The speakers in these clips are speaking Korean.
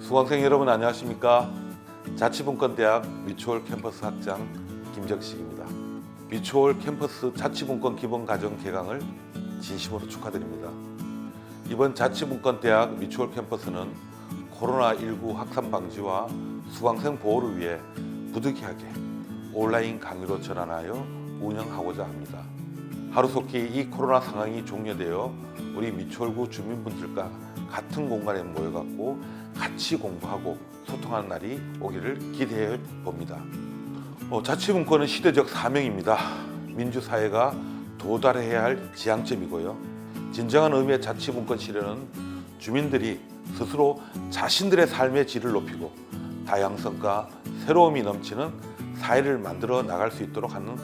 수강생 여러분 안녕하십니까? 자치분권대학 미추홀 캠퍼스 학장 김정식입니다. 미추홀 캠퍼스 자치분권 기본과정 개강을 진심으로 축하드립니다. 이번 자치분권대학 미추홀 캠퍼스는 코로나19 확산 방지와 수강생 보호를 위해 부득이하게 온라인 강의로 전환하여 운영하고자 합니다. 하루속히 이 코로나 상황이 종료되어 우리 미추홀구 주민분들과 같은 공간에 모여갖고 같이 공부하고 소통하는 날이 오기를 기대해 봅니다. 어, 자치분권은 시대적 사명입니다. 민주사회가 도달해야 할 지향점이고요. 진정한 의미의 자치분권 실현은 주민들이 스스로 자신들의 삶의 질을 높이고 다양성과 새로움이 넘치는 사회를 만들어 나갈 수 있도록 하는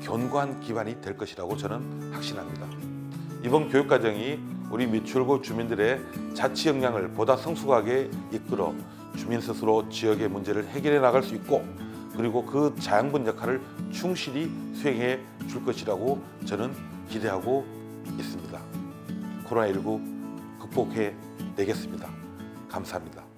견고한 기반이 될 것이라고 저는 확신합니다. 이번 교육과정이 우리 미추홀구 주민들의 자치 역량을 보다 성숙하게 이끌어 주민 스스로 지역의 문제를 해결해 나갈 수 있고 그리고 그 자양분 역할을 충실히 수행해 줄 것이라고 저는 기대하고 있습니다. 코로나19 극복해 내겠습니다. 감사합니다.